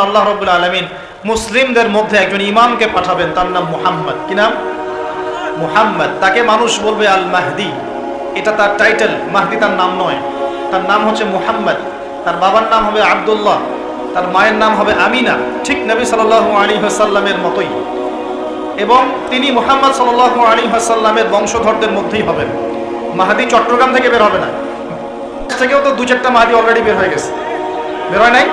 আল্লাহ রবুল্লা আলমিন মুসলিমদের মধ্যে একজন ইমামকে পাঠাবেন, তার নাম মুহাম্মদ। কি নাম? মুহাম্মদ। তাকে মানুষ বলবে আল মাহদি এটা তার টাইটেল মাহদি তার নাম নয়। তার নাম হচ্ছে মুহাম্মদ। তার বাবার নাম হবে আব্দুল্লাহ। তার মায়ের নাম হবে আমিনা। ঠিক নবী সাল আলী হাসাল্লামের মতোই। এবং তিনি মুহাম্মদ সাল আলী হাসাল্লামের বংশধরদের মধ্যেই হবেন। মাহাদি চট্টগ্রাম থেকে বের হবে না। থেকেও তো দু চারটা মাহাদি অলরেডি বের হয়ে গেছে। বের হয় নাই?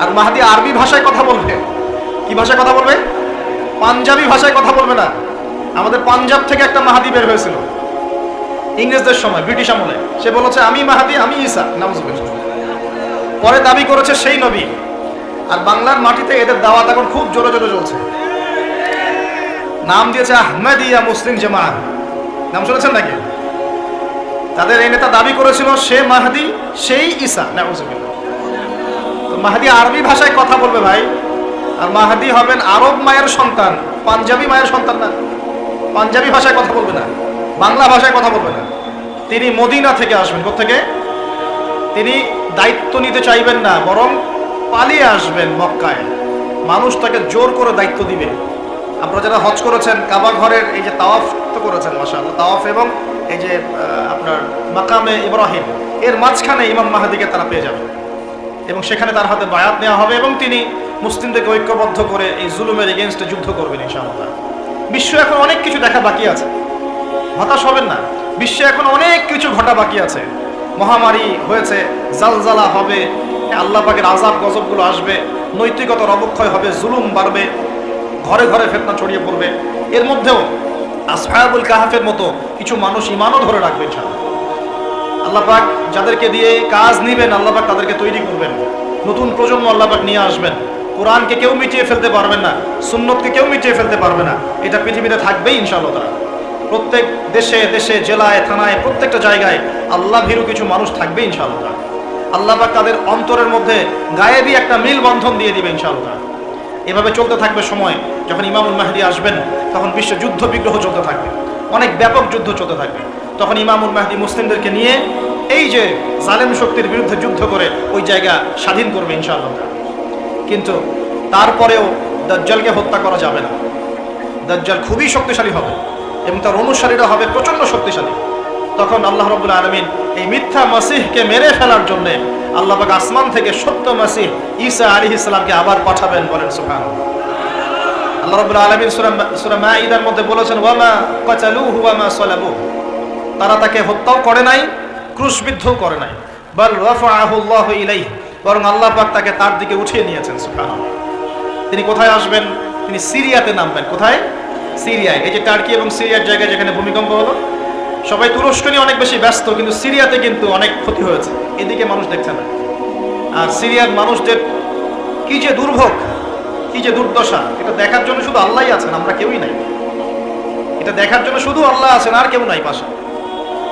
আর মাহাদি আরবি ভাষায় কথা বলবে। কি ভাষায় কথা বলবে? পাঞ্জাবি ভাষায় কথা বলবে না। আমাদের পাঞ্জাব থেকে একটা মাহাদি বের হয়েছিল। ইংরেজদের সময়, ব্রিটিশ আমলে। সে বলেছে, আমি মাহাদি, আমি ঈসা। নামজুবিল্লাহ পরে দাবি করেছে সেই নবী। আর বাংলার মাটিতে এদের দাওয়াত এখন খুব জোরে জোরে চলছে। নাম দিয়েছে আহমেদিয়া মুসলিম জামাত। নাম শুনেছেন নাকি? তাদের এই নেতা দাবি করেছিল, সে মাহাদি, সেই ঈসা। নাউজুবিল্লাহ। তো মাহাদি আরবি ভাষায় কথা বলবে ভাই। আর মাহাদি হবেন আরব মায়ের সন্তান, পাঞ্জাবি মায়ের সন্তান না। পাঞ্জাবি ভাষায় কথা বলবে না, বাংলা ভাষায় কথা বলবে না। তিনি মদিনা থেকে আসবেন থেকে তিনি দায়িত্ব নিতে চাইবেন না, বরং পালিয়ে আসবেন মক্কায়। মানুষ তাকে জোর করে দায়িত্ব দিবে। আপনারা যারা হজ করেছেন, কাবা ঘরের এই যে তাওয়াফ তো করেছেন মাসাল তাওয়াফ এবং এই যে আপনার মাকামে ইব্রাহিম, এর মাঝখানে ইমাম মাহাদিকে তারা পেয়ে যাবে। এবং সেখানে তার হাতে বায়াত নেওয়া হবে এবং তিনি মুসলিমদেরকে ঐক্যবদ্ধ করে এই জুলুমের এগেনস্টে যুদ্ধ করবেন ইনশাআল্লাহ। বিশ্ব এখন অনেক কিছু দেখা বাকি আছে। হতাশ হবেন না। বিশ্বে এখন অনেক কিছু ঘটা বাকি আছে। মহামারী হয়েছে, জালজালা হবে, আল্লাহ পাকের আজাব গজবগুলো আসবে, নৈতিকতার অবক্ষয় হবে, জুলুম বাড়বে, ঘরে ঘরে ফেতনা ছড়িয়ে পড়বে। এর মধ্যেও আসহাবুল কাহাফের মতো কিছু মানুষ ইমানও ধরে রাখবে ইনশাআল্লাহ। আল্লাহ পাক যাদেরকে দিয়ে কাজ নিবেন, আল্লাহ পাক তাদেরকে তৈরি করবেন। নতুন প্রজন্ম আল্লাহ পাক নিয়ে আসবেন। কোরআনকে কেউ মিটিয়ে ফেলতে পারবেন না, সুন্নতকে কেউ মিটিয়ে ফেলতে পারবে না। এটা পৃথিবীতে থাকবেই ইনশাআল্লাহ তারা প্রত্যেক দেশে দেশে, জেলায়, থানায়, প্রত্যেকটা জায়গায় আল্লাহ ভীরু কিছু মানুষ থাকবে ইনশাআল্লাহ। আল্লাহ তাদের অন্তরের মধ্যে গায়েবী একটা মিল বন্ধন দিয়ে দিবে ইনশাআল্লাহ। এভাবে চলতে থাকবে সময়, যখন ইমামুল মাহদি আসবেন, তখন বিশ্ব যুদ্ধ বিগ্রহ চলতে থাকবে। অনেক ব্যাপক যুদ্ধ চলতে থাকবে। তখন ইমামুল মাহদি মুসলিমদেরকে নিয়ে এই যে জালেম শক্তির বিরুদ্ধে যুদ্ধ করে ওই জায়গা স্বাধীন করবে ইনশাআল্লাহ। কিন্তু তারপরেও দাজ্জালকে হত্যা করা যাবে না। দাজ্জাল খুবই শক্তিশালী হবে এবং তার অনুসারীরা হবে প্রচণ্ড শক্তিশালী। তখন আল্লাহ রবুল্লা আলমিন এই মিথ্যা মাসিহকে মেরে ফেলার জন্য আল্লাহ পাক আসমান থেকে সত্য মাসিহ ঈসা আলী ইসলামকে আবার পাঠাবেন বলেন সুখান আল্লাহ রবুল্লা আলমিন সুরা মা ঈদার মধ্যে বলেছেন ওয়ামা কচালু হুয়ামা সলাবু তারা তাকে হত্যাও করে নাই, ক্রুশবিদ্ধও করে নাই। বল ইলাই বরং আল্লাহ পাক তাকে তার দিকে উঠিয়ে নিয়েছেন সুখান তিনি কোথায় আসবেন? তিনি সিরিয়াতে নামবেন। কোথায়? সিরিয়ায়। এই যে টার্কি এবং সিরিয়ার জায়গায় যেখানে ভূমিকম্প হলো, সবাই তুরস্ক নিয়ে অনেক বেশি ব্যস্ত, কিন্তু সিরিয়াতে কিন্তু অনেক ক্ষতি হয়েছে। এদিকে মানুষ দেখছে না। আর সিরিয়ার মানুষদের কি যে দুর্ভোগ, কি যে দুর্দশা, এটা দেখার জন্য শুধু আল্লাহই আছেন, আমরা কেউই নাই। এটা দেখার জন্য শুধু আল্লাহ আছেন, আর কেউ নাই পাশে।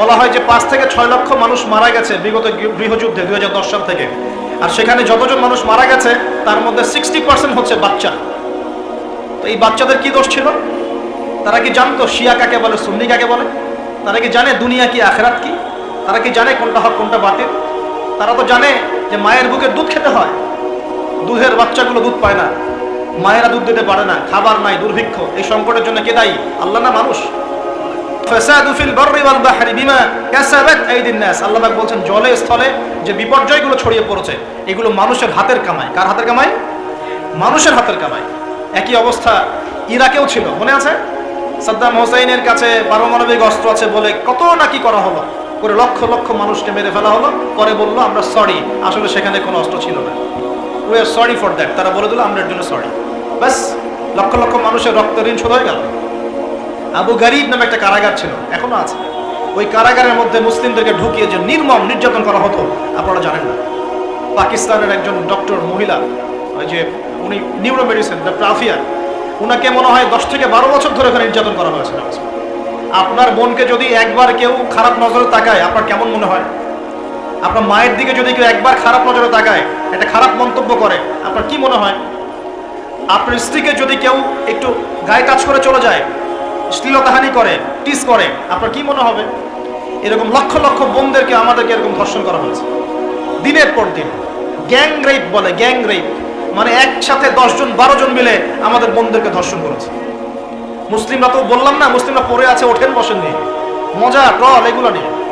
বলা হয় যে পাঁচ থেকে ছয় লক্ষ মানুষ মারা গেছে বিগত গৃহযুদ্ধে দুই হাজার দশ সাল থেকে। আর সেখানে যতজন মানুষ মারা গেছে, তার মধ্যে সিক্সটি পার্সেন্ট হচ্ছে বাচ্চা। তো এই বাচ্চাদের কি দোষ ছিল? তারা কি জানতো শিয়া কাকে বলে, সুন্নি কাকে বলে? তারা কি জানে দুনিয়া কি, আখেরাত কি? তারা কি জানে কোনটা হক, কোনটা বাতিল? তারা তো জানে যে মায়ের বুকে দুধ খেতে হয়। দুধের বাচ্চাগুলো দুধ পায় না। মায়েরা দুধ দিতে পারে না, খাবার নাই, দুর্ভিক্ষ। এই সংকটের জন্য কে দায়ী? আল্লাহ না মানুষ? জলে, স্থলে যে বিপর্যয়গুলো ছড়িয়ে পড়েছে, এগুলো মানুষের হাতের কামাই। কার হাতের কামাই? মানুষের হাতের কামাই। একই অবস্থা ইরাকেও ছিল, মনে আছে? সাদ্দাম হোসেনের কাছে পারমাণবিক অস্ত্র আছে বলে কত নাকি করা হলো? করে লক্ষ লক্ষ মানুষকে মেরে ফেলা হলো পরে বলল, আমরা সরি আসলে সেখানে কোনো অস্ত্র ছিল না। We are sorry for that তারা বলে দিল, আমরা জন্য সরি ব্যাস, লক্ষ লক্ষ মানুষের রক্ত ঋণ শোধ হয়ে গেল। আবু গরিব নামে একটা কারাগার ছিল, এখনও আছে। ওই কারাগারের মধ্যে মুসলিমদেরকে ঢুকিয়ে যে নির্মম নির্যাতন করা হতো, আপনারা জানেন না। পাকিস্তানের একজন ডক্টর মহিলা, ওই যে উনি নিউরো মেডিসিন ডক্টর আফিয়া উনাকে মনে হয় দশ থেকে বারো বছর ধরে ওখানে নির্যাতন করা হয়েছে। আপনার বোনকে যদি একবার কেউ খারাপ নজরে তাকায়, আপনার কেমন মনে হয়? আপনার মায়ের দিকে যদি কেউ একবার খারাপ নজরে তাকায়, একটা খারাপ মন্তব্য করে, আপনার কি মনে হয়? আপনার স্ত্রীকে যদি কেউ একটু গায়ে টাচ করে চলে যায় শ্লীলতাহানি করে, টিস করে, আপনার কি মনে হবে? এরকম লক্ষ লক্ষ বোনদেরকে আমাদেরকে এরকম ধর্ষণ করা হয়েছে। দিনের পর দিন। গ্যাং রেপ বলে, গ্যাং রেপ। মানে একসাথে দশজন বারো জন মিলে আমাদের বোনদেরকে ধর্ষণ করেছে। মুসলিমরা তো বললাম না, মুসলিমরা পড়ে আছে, ওঠেন, বসেন নিয়ে মজা, ট্রল, এগুলো নিয়ে।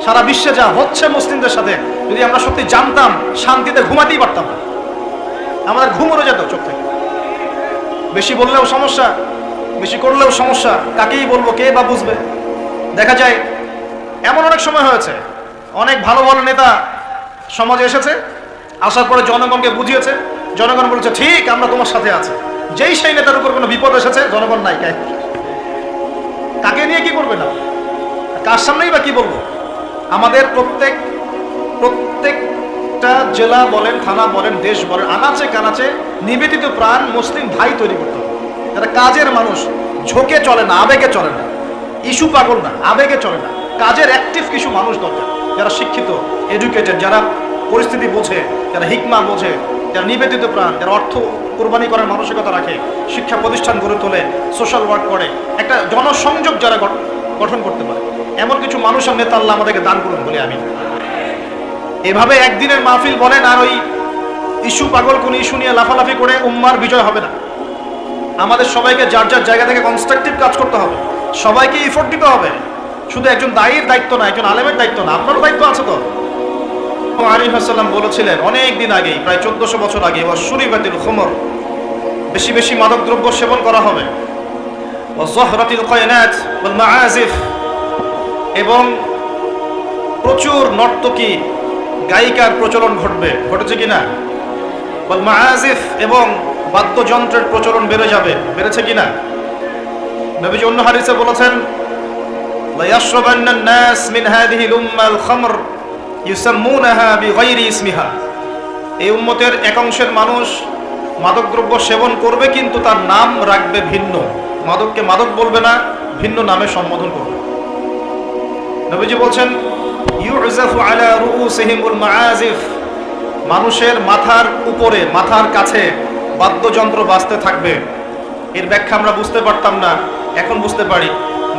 সারা বিশ্বে যা হচ্ছে মুসলিমদের সাথে, যদি আমরা সত্যি জানতাম, শান্তিতে ঘুমাতেই পারতাম আমাদের ঘুম উড়ে যেত চোখ থেকে। বেশি বললেও সমস্যা। বেশি করলেও সমস্যা, কাকেই বলব, কে বা বুঝবে? দেখা যায়, এমন অনেক সময় হয়েছে, অনেক ভালো ভালো নেতা সমাজে এসেছে, আসার পরে জনগণকে বুঝিয়েছে, জনগণ বলেছে, ঠিক, আমরা তোমার সাথে আছি। যেই সেই নেতার উপর কোনো বিপদ এসেছে, জনগণ নাই, কে? কাকে নিয়ে কি করবে না? কার সামনেই বা কি বলব? আমাদের প্রত্যেক, প্রত্যেকটা জেলা বলেন, থানা বলেন, দেশ বলেন, আনাচে কানাচে নিবেদিত প্রাণ মুসলিম ভাই তৈরি করতে হবে। যারা কাজের মানুষ। ঝোঁকে চলে না, আবেগে চলে না। ইস্যু পাগল না, আবেগে চলে না। কাজের অ্যাক্টিভ কিছু মানুষ দরকার। যারা শিক্ষিত এডুকেটেড যারা পরিস্থিতি বোঝে, যারা হিকমা বোঝে, যারা নিবেদিত প্রাণ, যারা অর্থ কোরবানি করার মানসিকতা রাখে, শিক্ষা প্রতিষ্ঠান গড়ে তোলে সোশ্যাল ওয়ার্ক করে, একটা জনসংযোগ যারা গঠন করতে পারে। এমন কিছু মানুষের নেতা আল্লাহ আমাদেরকে দান করুন বলে আমি এভাবে একদিনের মাহফিল বলেন আর ওই ইস্যু পাগল, কোন ইস্যু নিয়ে লাফালাফি করে উম্মার বিজয় হবে না। আমাদের সবাইকে যার যার জায়গা থেকে কনস্ট্রাকটিভ কাজ করতে হবে। সবাইকে ইফোর্ট দিতে হবে। শুধু একজন দায়ীর দায়িত্ব না, একজন আলেমের দায়িত্ব না, আপনারও দায়িত্ব আছে তো। আলী হাসাল্লাম বলেছিলেন অনেক দিন আগেই, প্রায় চোদ্দশো বছর আগে ও সুরিবাতিল খমর, বেশি বেশি মাদকদ্রব্য সেবন করা হবে। ও জহরাতিল কয়নাত ওয়াল মাআজিফ এবং প্রচুর নর্তকী, গায়িকার প্রচলন ঘটবে। ঘটেছে কি না বল মাআজিফ এবং বাদ্যযন্ত্রের প্রচলন বেড়ে যাবে বেড়েছে কি না নবীজি অন্য হাদিসে বলেছেন লা ইয়াশরাবান্না الناس من هذه الامه الخمر يسمونها بغير اسمها এই উম্মতের এক অংশের মানুষ মাদকদ্রব্য সেবন করবে কিন্তু তার নাম রাখবে ভিন্ন মাদককে মাদক বলবে না ভিন্ন নামে সম্বোধন করবে নবীজি বলছেন ইউজাফু আলা রুউসিহিমুল মাআজিফ মানুষের মাথার উপরে মাথার কাছে বাদ্যযন্ত্র বাজতে থাকবে। এর ব্যাখ্যা আমরা বুঝতে পারতাম না, এখন বুঝতে পারি।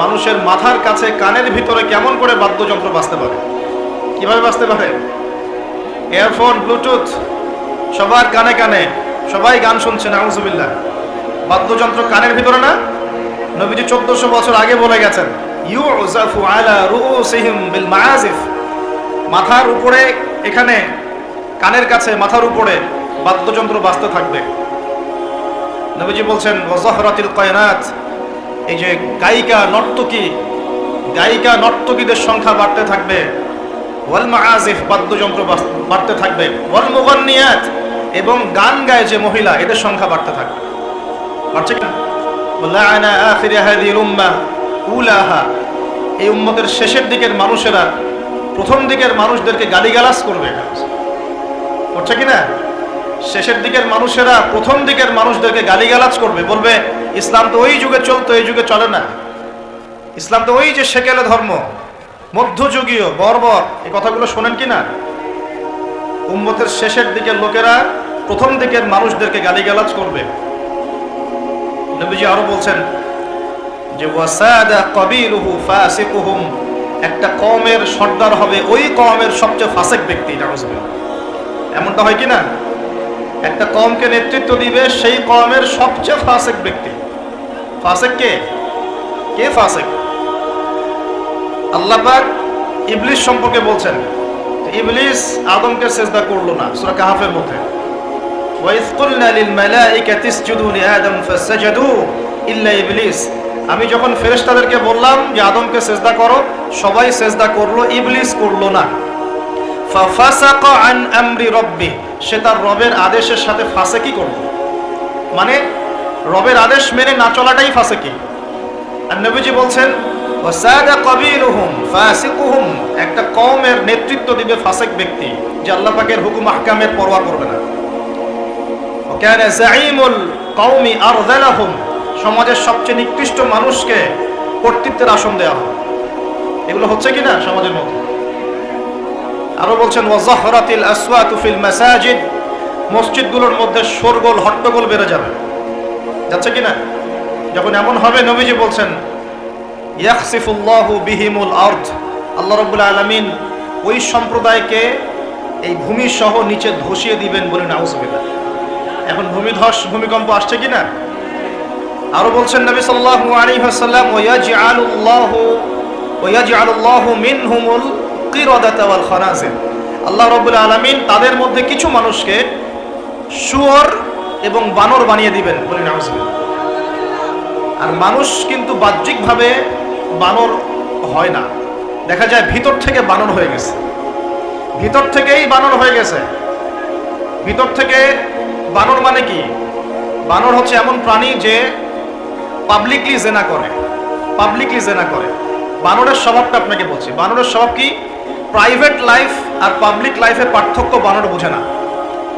মানুষের মাথার কাছে কানের ভিতরে কেমন করে বাদ্যযন্ত্র বাঁচতে পারে? কীভাবে বাজতে পারে? এয়ারফোন, ব্লুটুথ, সবার কানে কানে, সবাই গান শুনছে, নাউজুবিল্লাহ। বাদ্যযন্ত্র কানের ভিতরে না? নবীজি চোদ্দশো বছর আগে বলে গেছেন বিল মাআজিফ মাথার উপরে, এখানে, কানের কাছে, মাথার উপরে বাদ্যযন্ত্র বাজতে থাকবে। নবীজি বলছেন ওয়াজহরাতিল কয়নাত এই যে গায়িকা নর্তকী, গায়িকা নর্তকীদের সংখ্যা বাড়তে থাকবে, ওয়াল মাআজিফ বাদ্যযন্ত্র বাড়তে থাকবে, ওয়াল মুগান্নিয়াত এবং গান গায় যে মহিলা, এদের সংখ্যা বাড়তে থাকবে। বাড়ছে কি লাআনা আখির হাদিহিল উম্মাহ উলাহা এই উম্মতের শেষের দিকের মানুষেরা প্রথম দিকের মানুষদেরকে গালিগালাজ করবে। করছে কি না? শেষের দিকের মানুষেরা প্রথম দিকের মানুষদেরকে গালিগালাজ করবে, বলবে, ইসলাম তো ওই যুগে চলতো, এই যুগে চলে না। ইসলাম তো ওই যে সেকেলে ধর্ম, মধ্যযুগীয়, বর্বর, এই কথাগুলো শোনেন কি না? উম্মতের শেষের দিকের লোকেরা প্রথম দিকের মানুষদেরকে গালিগালাজ করবে। নবীজি আরও বলছেন, যে একটা কমের সর্দার হবে ওই কমের সবচেয়ে ফাসেক ব্যক্তি, নাউজুবিল্লাহ। এমনটা হয় কি না? একটা কমকে নেতৃত্ব দিবে, সেই কমের সবচেয়ে ফাসেক ব্যক্তি। ফাসেক কে? কে ফাসেক? আল্লাহ ইবলিস সম্পর্কে বলছেন ইবলিস আদমকে সেজদা করল না, সূরা কাহাফের মধ্যে। আমি যখন ফেরেশতাদেরকে বললাম যে আদমকে সেজদা করো, সবাই সেজদা করল, ইবলিস করল না। ফাফাসাকা আন আমরি রব্বি। সে তার রবের আদেশের সাথে ফাঁসেকি করবে মানে রবের আদেশ মেনে না চলাটাই ফাঁসে কি আর নবীজি বলছেন একটা কমের নেতৃত্ব দিবে ফাসেক ব্যক্তি, যে আল্লাহ পাকের হুকুম আহকামের পরোয়া করবে না। সমাজের সবচেয়ে নিকৃষ্ট মানুষকে কর্তৃত্বের আসন দেওয়া হয়। এগুলো হচ্ছে কিনা সমাজের মধ্যে? আরও বলছেন ওয়াজাহরাতিল আসওয়াতু ফিল মাসাজিদ মসজিদগুলোর মধ্যে শোরগোল, হট্টগোল বেড়ে যাবে। যাচ্ছে কি না যখন এমন হবে, নবীজি বলছেন, ইয়াখসিফুল্লাহু বিহিমুল আরদ আল্লাহ রাব্বুল আলামিন ওই সম্প্রদায়কে এই ভূমি সহ নিচে ধসিয়ে দিবেন বলে নাউজুবিল্লাহ। এখন ভূমিধস, ভূমিকম্প আসছে কি না আরও বলছেন নবী সাল্লাল্লাহু আলাইহি ওয়াসাল্লাম ওয়ায়াজআলুল্লাহু ওয়ায়াজআলুল্লাহু মিনহুমুল আল্লাহ রাব্বুল আলামিন তাদের মধ্যে কিছু মানুষকে শুয়োর এবং বানর বানিয়ে দিবেন বলে আর মানুষ কিন্তু বাহ্যিকভাবে বানর হয় না। দেখা যায় ভিতর থেকে বানর হয়ে গেছে। ভিতর থেকেই বানর হয়ে গেছে। ভিতর থেকে বানর মানে কি? বানর হচ্ছে এমন প্রাণী যে পাবলিকলি জেনা করে। পাবলিকলি জেনা করে। বানরের স্বভাবটা আপনাকে বলছি। বানরের স্বভাব কি? প্রাইভেট লাইফ আর পাবলিক লাইফের পার্থক্য বানর বোঝে না।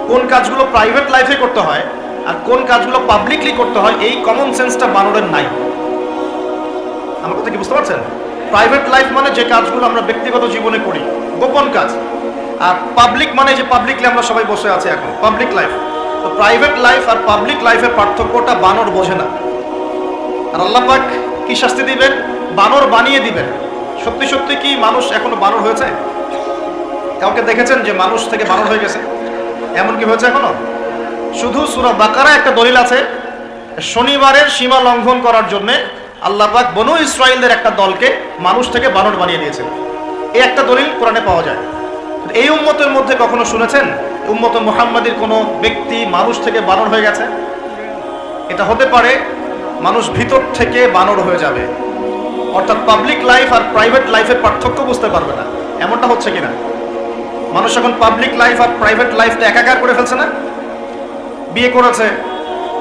কোন কাজগুলো প্রাইভেট লাইফে করতে হয় আর কোন কাজগুলো পাবলিকলি করতে হয়, এই কমন সেন্সটা বানরের নাই। আমার কথা কি বুঝতে পারছেন? প্রাইভেট লাইফ মানে যে কাজগুলো আমরা ব্যক্তিগত জীবনে করি, গোপন কাজ। আর পাবলিক মানে যে পাবলিকলি আমরা সবাই বসে আছি এখন পাবলিক লাইফ তো প্রাইভেট লাইফ আর পাবলিক লাইফের পার্থক্যটা বানর বোঝে না। আর আল্লাহ পাক কি শাস্তি দিবেন? বানর বানিয়ে দিবেন। সত্যি সত্যি কি মানুষ এখনও বানর হয়েছে? কাউকে দেখেছেন যে মানুষ থেকে বানর হয়ে গেছে? এমন কি হয়েছে এখনও? শুধু সুরা বাকারা একটা দলিল আছে, শনিবারের সীমা লঙ্ঘন করার জন্যে আল্লাহ পাক বনু ইসরায়েলদের একটা দলকে মানুষ থেকে বানর বানিয়ে দিয়েছেন। এই একটা দলিল কোরআনে পাওয়া যায়। এই উম্মতের মধ্যে কখনো শুনেছেন, উম্মত মুহাম্মাদির কোনো ব্যক্তি মানুষ থেকে বানর হয়ে গেছে? এটা হতে পারে মানুষ ভিতর থেকে বানর হয়ে যাবে। অর্থাৎ পাবলিক লাইফ আর প্রাইভেট লাইফের পার্থক্য বুঝতে পারবে না। এমনটা হচ্ছে কিনা? মানুষ এখন পাবলিক লাইফ আর প্রাইভেট লাইফটা একাকার করে ফেলছে না? বিয়ে করেছে,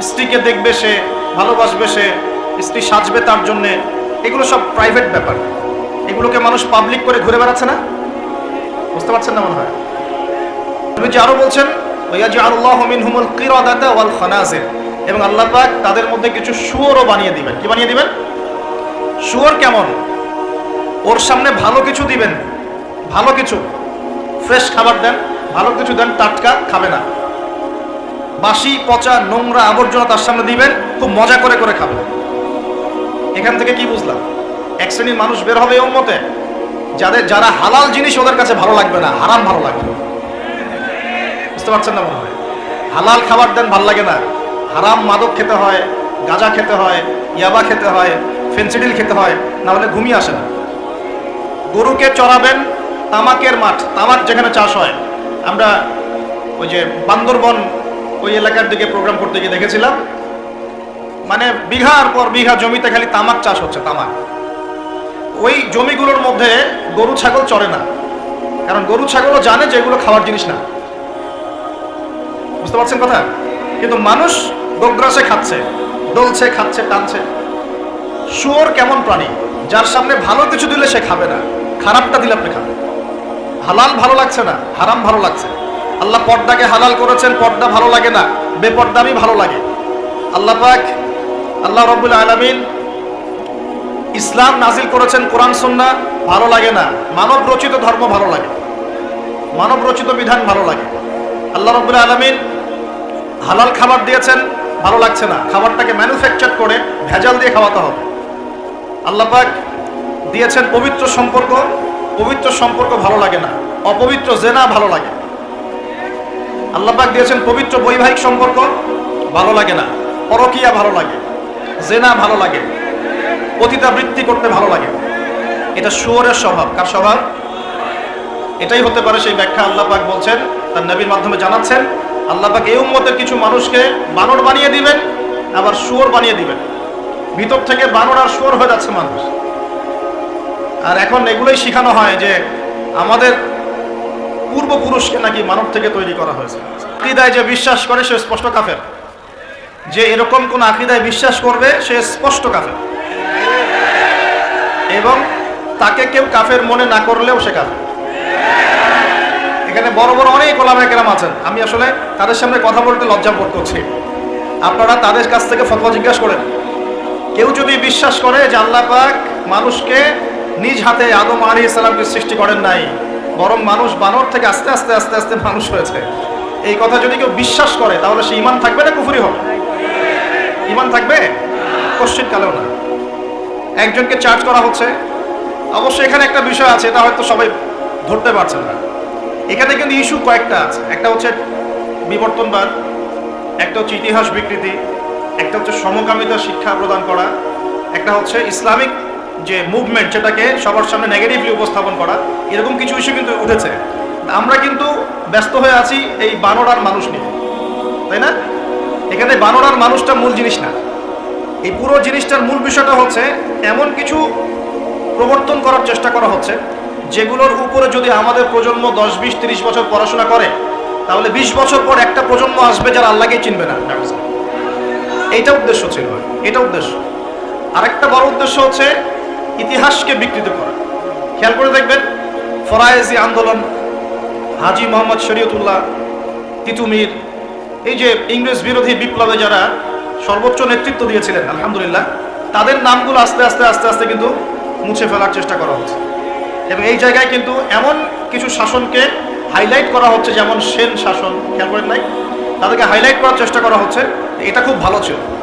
স্ত্রীকে দেখবে সে, ভালোবাসবে সে, স্ত্রী সাজবে তার জন্যে, এগুলো সব প্রাইভেট ব্যাপার। এগুলোকে মানুষ পাবলিক করে ঘুরে বেড়াচ্ছে না? বুঝতে পারছেন না মনে হয়? তুমি যে আরও বলছেন এবং আল্লাহ পাক তাদের মধ্যে কিছু শুয়োরও বানিয়ে দিবেন। কি বানিয়ে দিবেন? শুয়োর কেমন? ওর সামনে ভালো কিছু দিবেন। ভালো কিছু। ফ্রেশ খাবার দেন, ভালো কিছু দেন, টাটকা খাবে না। বাসি, পচা, নোংরা আবর্জনা তার সামনে দিবেন, খুব মজা করে করে খাবে এখান থেকে কি বুঝলাম? এক শ্রেণির মানুষ বের হবে ওর মতে যাদের যারা হালাল জিনিস ওদের কাছে ভালো লাগবে না, হারাম ভালো লাগবে। বুঝতে পারছেন না মনে হয়? হালাল খাবার দেন, ভালো লাগে না। হারাম মাদক খেতে হয়, গাঁজা খেতে হয়, ইয়াবা খেতে হয় ফেন্সিডিল খেতে হয় না হলে ঘুমিয়ে আসে না। গরুকে চড়াবেন তামাকের মাঠ, তামাক যেখানে চাষ হয়। আমরা ওই যে বান্দরবন ওই এলাকার দিকে প্রোগ্রাম করতে গিয়ে দেখেছিলাম। মানে বিঘার পর বিঘা জমিতে খালি তামাক চাষ হচ্ছে, তামাক। ওই জমিগুলোর মধ্যে গরু, ছাগল চড়ে না। কারণ গরু, ছাগলও জানে যে এগুলো খাওয়ার জিনিস না। বুঝতে পারছেন কথা? কিন্তু মানুষ গোগ্রাসে খাচ্ছে ডলছে খাচ্ছে, টানছে। শুয়োর কেমন প্রাণী? যার সামনে ভালো কিছু দিলে সে খাবে না। খারাপটা দিলে আপনি খাবেন। হালাল ভালো লাগছে না, হারাম ভালো লাগছে। আল্লাহ পর্দাকে হালাল করেছেন, পর্দা ভালো লাগে না, বেপর্দামি ভালো লাগে। আল্লাহ পাক, আল্লাহ রব্বুল আলমিন ইসলাম নাজিল করেছেন কোরআন, সন্না, ভালো লাগে না। মানব রচিত ধর্ম ভালো লাগে। মানব রচিত বিধান ভালো লাগে। আল্লাহ রব্বুল আলমিন হালাল খাবার দিয়েছেন, ভালো লাগছে না। খাবারটাকে ম্যানুফ্যাকচার করে ভেজাল দিয়ে খাওয়াতে হবে। আল্লাহ পাক দিয়েছেন পবিত্র সম্পর্ক পবিত্র সম্পর্ক ভালো লাগে না, অপবিত্র জেনা ভালো লাগে। আল্লাহ পাক দিয়েছেন পবিত্র বৈবাহিক সম্পর্ক ভালো লাগে না, পরকিয়া ভালো লাগে, জেনা ভালো লাগে, পতিতাবৃত্তি করতে ভালো লাগে। এটা শুয়োরের স্বভাব, কার স্বভাব? এটাই হতে পারে সেই ব্যাখ্যা আল্লাহ পাক বলছেন, তার নবীর মাধ্যমে জানাচ্ছেন। আল্লাহ পাক এই উম্মতের কিছু মানুষকে বানর বানিয়ে দিবেন, আবার শুয়োর বানিয়ে দিবেন। ভিতর থেকে বানর আর শুয়োর হয়ে যাচ্ছে মানুষ। আর এখন এগুলোই শেখানো হয় যে আমাদের পূর্বপুরুষকে নাকি মানব থেকে তৈরি করা হয়েছে। আকিদায় যে বিশ্বাস করে, সে স্পষ্ট কাফের। যে এরকম কোন আকিদায় বিশ্বাস করবে, সে স্পষ্ট কাফের। এবং তাকে কেউ কাফের মনে না করলেও সে কাফের। এখানে বড় বড় অনেক ওলামা কেরাম আছেন। আমি আসলে তাদের সামনে কথা বলতে লজ্জা বোধ করছি। আপনারা তাদের কাছ থেকে ফতোয়া জিজ্ঞাসা করেন। কেউ যদি বিশ্বাস করে যে আল্লাহ পাক মানুষকে নিজ হাতে আদম আলী ইসলামকে সৃষ্টি করেন নাই, বরং মানুষ বানর থেকে আস্তে আস্তে আস্তে আস্তে মানুষ হয়েছে, এই কথা যদি কেউ বিশ্বাস করে, তাহলে সে ইমান থাকবে না কুফুরি হবে? ইমান থাকবে? কোশ্চিন কালেও না। একজনকে চার্জ করা হচ্ছে। অবশ্যই এখানে একটা বিষয় আছে, এটা হয়তো সবাই ধরতে পারছেন না। এখানে কিন্তু ইস্যু কয়েকটা আছে। একটা হচ্ছে বিবর্তনবাদ, একটা হচ্ছে ইতিহাস বিকৃতি একটা হচ্ছে সমকামিতা শিক্ষা প্রদান করা, একটা হচ্ছে ইসলামিক যে মুভমেন্ট সেটাকে সবার সামনে নেগেটিভলি উপস্থাপন করা, এরকম কিছু ইস্যু কিন্তু উঠেছে। আমরা কিন্তু ব্যস্ত হয়ে আছি এই বানরার মানুষ নিয়ে, তাই না? এখানে বানরার মানুষটা মূল জিনিস না। এই পুরো জিনিসটার মূল বিষয়টা হচ্ছে এমন কিছু প্রবর্তন করার চেষ্টা করা হচ্ছে, যেগুলোর উপরে যদি আমাদের প্রজন্ম দশ, বিশ, তিরিশ বছর পড়াশোনা করে, তাহলে বিশ বছর পর একটা প্রজন্ম আসবে যারা আল্লাহকেই চিনবে না। এইটা উদ্দেশ্য ছিল। এটা উদ্দেশ্য। আরেকটা বড় উদ্দেশ্য হচ্ছে ইতিহাসকে বিকৃত করা। খেয়াল করে দেখবেন, ফরায়েজি আন্দোলন, হাজি মোহাম্মদ শরীয়তুল্লাহ তিতুমির এই যে ইংরেজ বিরোধী বিপ্লবে যারা সর্বোচ্চ নেতৃত্ব দিয়েছিলেন, আলহামদুলিল্লাহ, তাদের নামগুলো আস্তে আস্তে আস্তে আস্তে কিন্তু মুছে ফেলার চেষ্টা করা হচ্ছে। এবং এই জায়গায় কিন্তু এমন কিছু শাসনকে হাইলাইট করা হচ্ছে, যেমন সেন শাসন, খেয়াল করেন নাই? তাদেরকে হাইলাইট করার চেষ্টা করা হচ্ছে। এটা খুব ভালো ছিল।